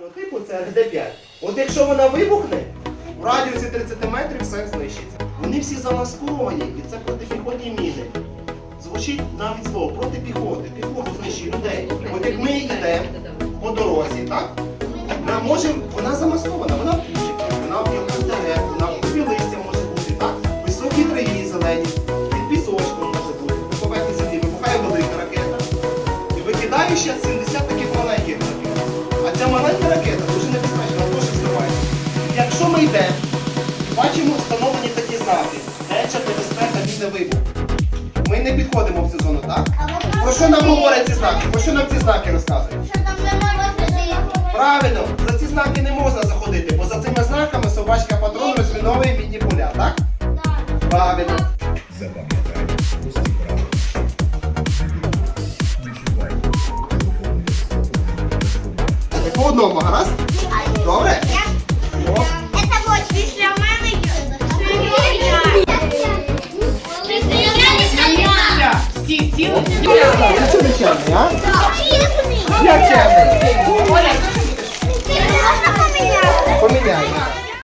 Типу це РД-5. От якщо вона вибухне, в радіусі 30 метрів все знищиться. Вони всі замасковані, і це протипіхотні міни. Звучить навіть слово проти піхоти. Піхоту знищує людей. От як ми йдемо по дорозі, так? Ми можемо, вона замаскована, вона в кущики, вона в дерев, вона в купі листя може бути, так? Високі траві зелені, під пісочком може бути. Ви поверхні землі, вибухає велика ракета. І викидає ще 70 таких маленьких ракет. А ця маленька небезпека, вибух. Ми не підходимо в цю зону, так? Про що нам говорять ці знаки? Про що нам ці знаки розказують? Що там не можна? Правильно, за ці знаки не можна заходити, бо за цими знаками собачка патрон розміновує мінні поля, так? Правильно. Запам'ятай, усі правила. Не чіпай. Телефони Ви по одному, гаразд? Добре? Всі сіли. Ти що нечемний, а? Чесний. Як це?